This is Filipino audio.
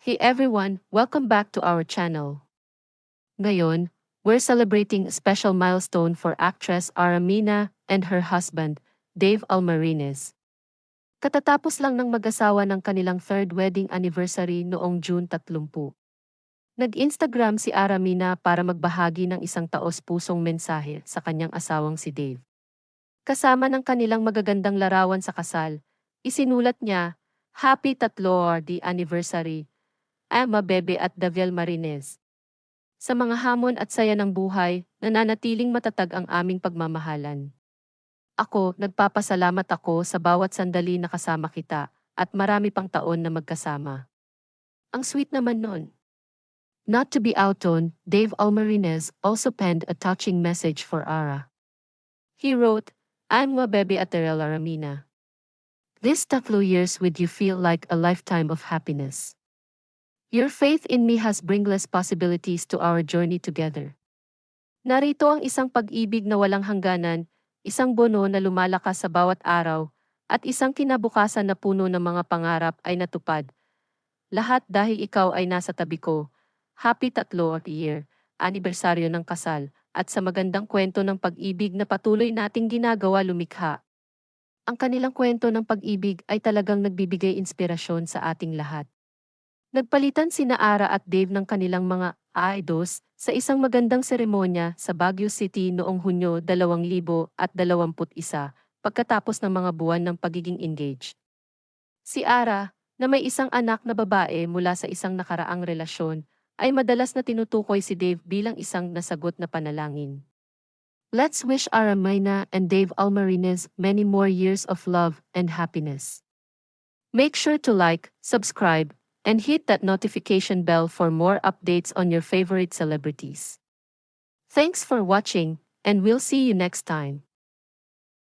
Hey everyone, welcome back to our channel. Ngayon, we're celebrating a special milestone for actress Aramina and her husband, Dave Almarines. Katatapos lang ng mag-asawa ng kanilang third wedding anniversary noong June 30. Nag-Instagram si Aramina para magbahagi ng isang taos-pusong mensahe sa kanyang asawang si Dave. Kasama ng kanilang magagandang larawan sa kasal, isinulat niya, Happy tatlo or the anniversary, Emma Bebe at Daviel Marines. Sa mga hamon at saya ng buhay, nananatiling matatag ang aming pagmamahalan. Ako, nagpapasalamat ako sa bawat sandali na kasama kita, at marami pang taon na magkasama. Ang sweet naman nun. Not to be outdone, Dave Almarines also penned a touching message for Ara. He wrote, I'm wa baby at Aramina. These tatlo years with you feel like a lifetime of happiness. Your faith in me has bringless possibilities to our journey together. Narito ang isang pag-ibig na walang hangganan, isang bono na lumalakas sa bawat araw, at isang kinabukasan na puno ng mga pangarap ay natupad. Lahat dahil ikaw ay nasa tabi ko. Happy tatlo at year, anibersaryo ng kasal, at sa magandang kwento ng pag-ibig na patuloy nating ginagawa lumikha. Ang kanilang kwento ng pag-ibig ay talagang nagbibigay inspirasyon sa ating lahat. Nagpalitan sina Ara at Dave ng kanilang mga idols sa isang magandang seremonya sa Baguio City noong Hunyo 2021 pagkatapos ng mga buwan ng pagiging engaged. Si Ara, na may isang anak na babae mula sa isang nakaraang relasyon, ay madalas na tinutukoy si Dave bilang isang nasagot na panalangin. Let's wish Aramayna and Dave Almarines many more years of love and happiness. Make sure to like, subscribe, and hit that notification bell for more updates on your favorite celebrities. Thanks for watching, and we'll see you next time.